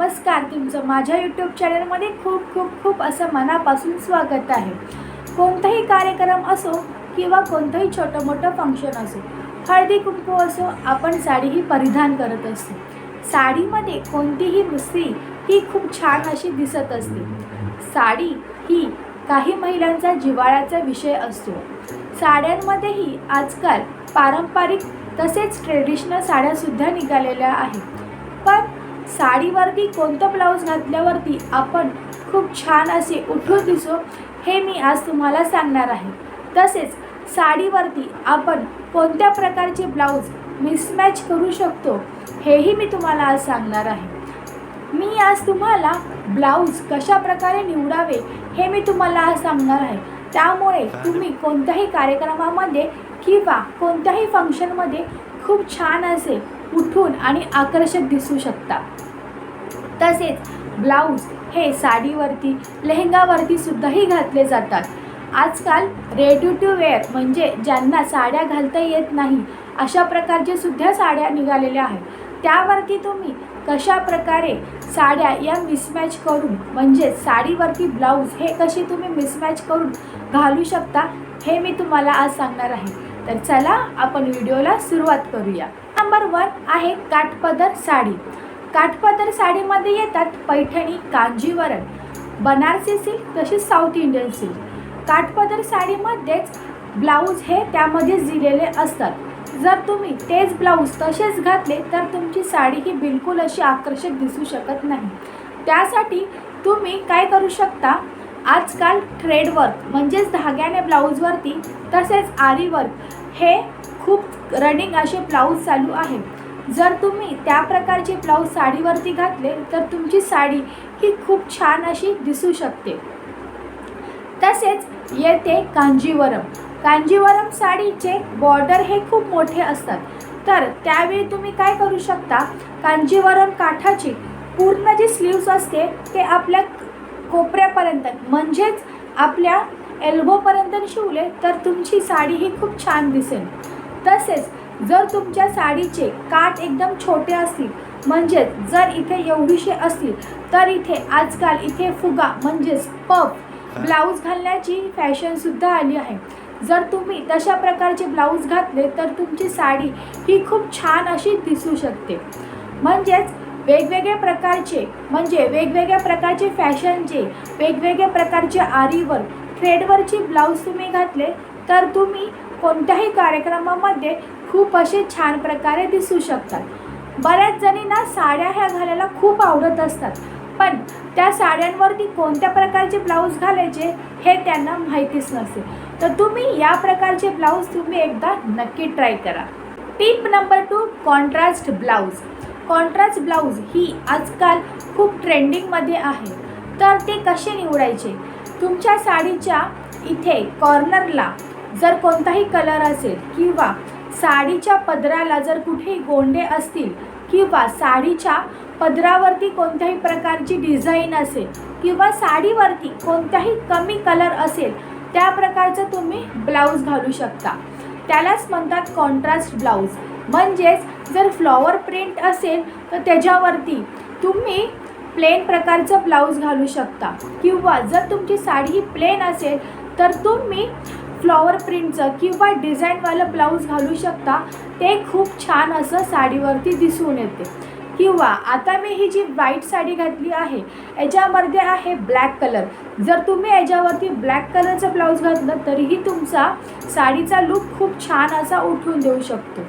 नमस्कार तुमचं माझ्या यूट्यूब चॅनलमध्ये खूप खूप खूप असं मनापासून स्वागत आहे. कोणताही कार्यक्रम असो किंवा कोणतंही छोटं मोठं फंक्शन असो हळदी कुंकू असो आपण साडी ही परिधान करत असतो. साडीमध्ये कोणतीही मुसरी ही खूप छान अशी दिसत असते. साडी ही काही महिलांचा जिव्हाळ्याचा विषय असतो. साड्यांमध्येही आजकाल पारंपरिक तसेच ट्रेडिशनल साड्यासुद्धा निघालेल्या आहेत. पण साडीवरती कोणतं ब्लाऊज घातल्यावरती आपण खूप छान असे उठून दिसो हे मी आज तुम्हाला सांगणार आहे. तसेच साडीवरती आपण कोणत्या प्रकारचे ब्लाऊज मिसमॅच करू शकतो हेही मी तुम्हाला आज सांगणार आहे. मी आज तुम्हाला ब्लाऊज कशा प्रकारे निवडावे हे मी तुम्हाला आज सांगणार आहे. त्यामुळे तुम्ही कोणत्याही कार्यक्रमामध्ये किंवा कोणत्याही फंक्शनमध्ये खूप छान असे उठून आणि आकर्षक दिसू शकता तसेच ब्लाऊज हे साडीवरती लेहंगावरती सुद्धाही घातले जातात. आजकाल रेडी टू वेअर म्हणजे ज्यांना साड्या घालता येत नाही अशा प्रकारचे सुद्धा साड्या निघालेल्या आहेत. त्यावरती तुम्ही कशा प्रकारे साड्या या मिसमॅच करून म्हणजे साडीवरती ब्लाऊज हे कशी तुम्ही मिसमॅच करून घालू शकता हे मी तुम्हाला आज सांगणार आहे. तर चला आपण व्हिडिओला सुरुवात करूया. नंबर वन आहे काठपदर साडी. काठपदर साडीमध्ये येतात पैठणी कांजीवरण बनारसी सिल्क तसेच साऊथ इंडियन सिल्क काठपदर साडीमध्येच ब्लाऊज हे त्यामध्येच दिलेले असतात. जर तुम्ही तेच ब्लाऊज तसेच घातले तर तुमची साडी ही बिलकुल अशी आकर्षक दिसू शकत नाही. त्यासाठी तुम्ही काय करू शकता? आजकाल थ्रेडवर्क म्हणजेच धाग्याने ब्लाऊजवरती तसेच आरीवर्क हे खूप रनिंग असे ब्लाऊज चालू आहे. जर तुम्ही त्या प्रकारचे ब्लाऊज साडीवरती घातले तर तुमची साडी ही खूप छान अशी दिसू शकते. तसेच येते कांजीवरम. कांजीवरम साडीचे बॉर्डर हे खूप मोठे असतात. तर त्यावेळी तुम्ही काय करू शकता? कांजीवरम काठाची पूर्ण जी स्लीव्स असते ते आपल्या कोपऱ्यापर्यंत म्हणजेच आपल्या एल्बोपर्यंत शिवले तर तुमची साडी ही खूप छान दिसेल. तसेच जर तुमच्या साडीचे काठ एकदम छोटे असतील म्हणजेच जर इथे एवढीशे असतील तर इथे आजकाल इथे फुगा म्हणजेच पफ ब्लाऊज घालण्याची फॅशनसुद्धा आली आहे. जर तुम्ही तशा प्रकारचे ब्लाऊज घातले तर तुमची साडी ही खूप छान अशी दिसू शकते. म्हणजेच वेगवेगळ्या प्रकारचे म्हणजे वेगवेगळ्या प्रकारचे फॅशनचे वेगवेगळ्या प्रकारचे आरीवर थ्रेडवरची ब्लाऊज तुम्ही घातले तर तुम्ही कोणत्याही कार्यक्रमामध्ये खूप असे छान प्रकारे दिसू शकतात. बऱ्याच जणींना साड्या ह्या घालायला खूप आवडत असतात पण त्या साड्यांवरती कोणत्या प्रकारचे ब्लाऊज घालायचे हे त्यांना माहितीच नसते. तर तुम्ही या प्रकारचे ब्लाऊज तुम्ही एकदा नक्की ट्राय करा. Tip number two contrast blouse contrast blouse ही आजकाल खूप ट्रेंडिंगमध्ये आहे. तर ते कसे निवडायचे? तुमच्या साडीच्या इथे कॉर्नरला जर कोणताही कलर असेल किंवा साडीच्या पदराला जर कुठेही गोंडे असतील किंवा साडीच्या पदरावरती कोणत्याही प्रकारची डिझाईन असेल किंवा साडीवरती कोणताही कमी कलर असेल त्या प्रकारचं तुम्ही ब्लाऊज घालू शकता. त्यालाच म्हणतात कॉन्ट्रास्ट ब्लाऊज. म्हणजेच जर फ्लॉवर प्रिंट असेल तर त्याच्यावरती तुम्ही प्लेन प्रकारचं ब्लाऊज घालू शकता. किंवा जर तुमची साडी ही प्लेन असेल तर तुम्ही फ्लॉवर प्रिंटचं किंवा डिझाईनवालं ब्लाऊज घालू शकता. ते खूप छान असं साडीवरती दिसून येते. किंवा आता मी ही जी व्हाईट साडी घातली आहे याच्यामध्ये आहे ब्लॅक कलर जर तुम्ही याच्यावरती ब्लॅक कलरचं ब्लाऊज घातलं तरीही तुमचा साडीचा लुक खूप छान असा उठून देऊ शकतो.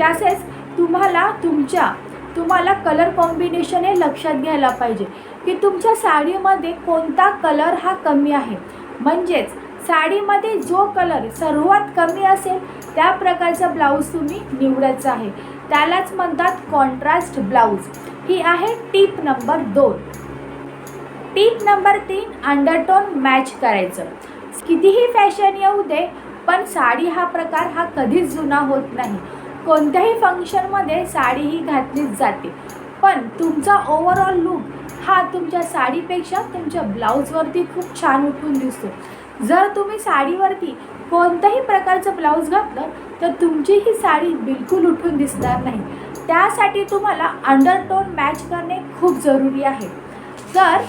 तसेच तुम्हाला तुमच्या तुम्हाला कलर कॉम्बिनेशन हे लक्षात घ्यायला पाहिजे की तुमच्या साडीमध्ये कोणता कलर हा कमी आहे. म्हणजेच साडीमध्ये जो कलर सर्वात कमी असेल त्या प्रकारचा ब्लाऊज तुम्ही निवडायचा आहे. त्यालाच म्हणतात कॉन्ट्रास्ट ब्लाऊज ही आहे टीप नंबर दोन. टीप नंबर तीन अंडरटोन मॅच करायचं. कितीही फॅशन येऊ दे पण साडी हा प्रकार हा कधीच जुना होत नाही. कोणत्याही फंक्शनमध्ये साडी ही घातलीच जाते. पण तुमचा ओव्हरऑल लुक हा तुमच्या साडीपेक्षा तुमच्या ब्लाऊजवरती खूप छान उठून दिसतो. जर तुम्ही साडीवरती कोणत्याही प्रकारचं ब्लाऊज घातलं तर तुमची ही साडी बिलकुल उठून दिसणार नाही. त्यासाठी तुम्हाला अंडरटोन मॅच करणे खूप जरुरी आहे. तर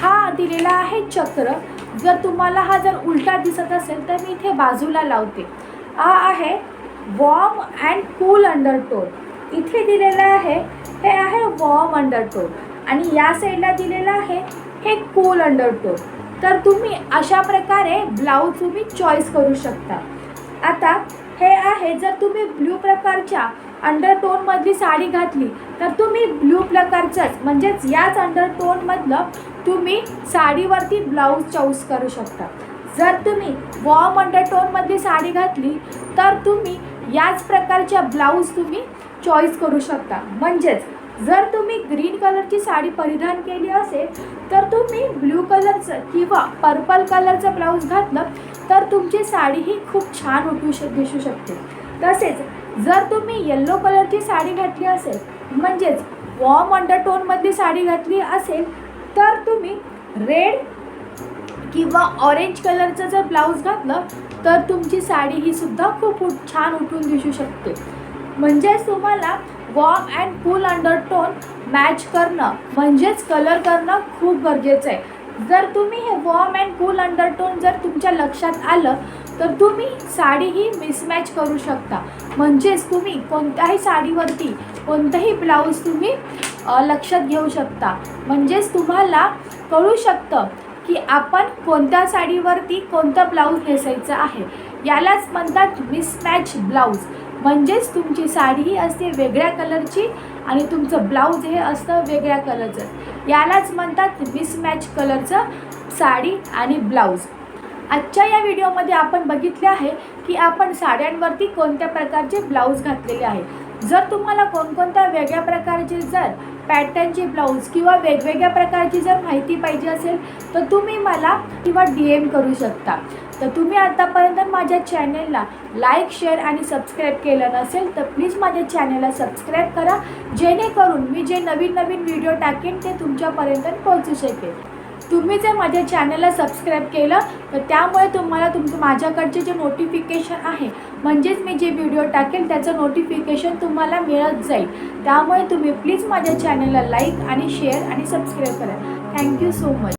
हा दिलेला आहे चक्र. जर तुम्हाला हा जर उलटा दिसत असेल तर मी इथे बाजूला लावते. हा आहे वॉर्म अँड कूल अंडरटोन इथे दिलेलं आहे हे आहे वॉर्म अंडरटोन आणि या साईडला दिलेलं आहे हे कूल अंडरटोन तर तुम्ही अशा प्रकारे ब्लाऊज तुम्ही चॉईस करू शकता. आता हे आहे जर तुम्ही ब्ल्यू प्रकारच्या अंडरटोनमधली साडी घातली तर तुम्ही ब्ल्यू प्रकारच्याच म्हणजेच याच अंडरटोनमधलं तुम्ही साडीवरती ब्लाऊज चॉईस करू शकता. जर तुम्ही वॉर्म अंडरटोनमधली साडी घातली तर तुम्ही याच प्रकारच्या ब्लाऊज तुम्ही चॉईस करू शकता. म्हणजेच जर तुम्ही ग्रीन कलरची साडी परिधान केली असेल तर तुम्ही ब्ल्यू कलरचं किंवा पर्पल कलरचं ब्लाऊज घातलं तर तुमची साडी ही खूप छान उठू श दिसू शकते. तसेच जर तुम्ही येल्लो कलरची साडी घातली असेल म्हणजेच वॉर्म अंडरटोनमधली साडी घातली असेल तर तुम्ही रेड किंवा ऑरेंज कलरचं जर ब्लाऊज घातलं तर तुमची साडी ही सुद्धा खूप छान उठून दिसू शकते. म्हणजेच तुम्हाला warm and cool undertone match करणं म्हणजेच कलर करणं खूप गरजेचं आहे. जर तुम्ही हे वॉर्म अँड कूल अंडरटोन जर तुमच्या लक्षात आलं तर तुम्ही साडी ही मिसमॅच करू शकता. म्हणजेच तुम्ही कोणत्याही साडीवरती कोणतंही ब्लाऊज तुम्ही लक्षात घेऊ शकता. म्हणजेच तुम्हाला कळू शकतं की आपण कोणत्या साडीवरती कोणतं ब्लाऊज नेसायचं आहे? यालाच म्हणतात मिसमॅच ब्लाऊज म्हणजेच तुमची साडी ही असते वेगळ्या कलरची आणि तुमचं ब्लाऊज हे असतं वेगळ्या कलरचं यालाच म्हणतात मिसमॅच कलरचं साडी आणि ब्लाऊज आजच्या या व्हिडिओमध्ये आपण बघितले आहे की आपण साड्यांवरती कोणत्या प्रकारचे ब्लाऊज घातलेले आहे. जर तुम्हाला कोणकोणत्या वेगळ्या प्रकारचे जर पॅटर्नचे ब्लाऊज किंवा वेगवेगळ्या प्रकारची जर माहिती पाहिजे असेल तर तुम्ही मला किंवा डी एम करू शकता. तर तुम्ही आतापर्यंत माझ्या चॅनेलला लाईक शेअर आणि सबस्क्राईब केलं नसेल तर प्लीज माझ्या चॅनेलला सबस्क्राईब करा जेणेकरून मी जे नवीन नवीन व्हिडिओ टाकेन ते तुमच्यापर्यंत पोहोचू शकेल. तुम्ही जर माझ्या चॅनलला सबस्क्राईब केलं तर त्यामुळे तुम्हाला तुमचं माझ्याकडचे जे नोटिफिकेशन आहे म्हणजेच मी जे व्हिडिओ टाकेल त्याचं नोटिफिकेशन तुम्हाला मिळत जाईल. त्यामुळे तुम्ही प्लीज माझ्या चॅनलला लाईक आणि शेअर आणि सबस्क्राईब करा. Thank you so much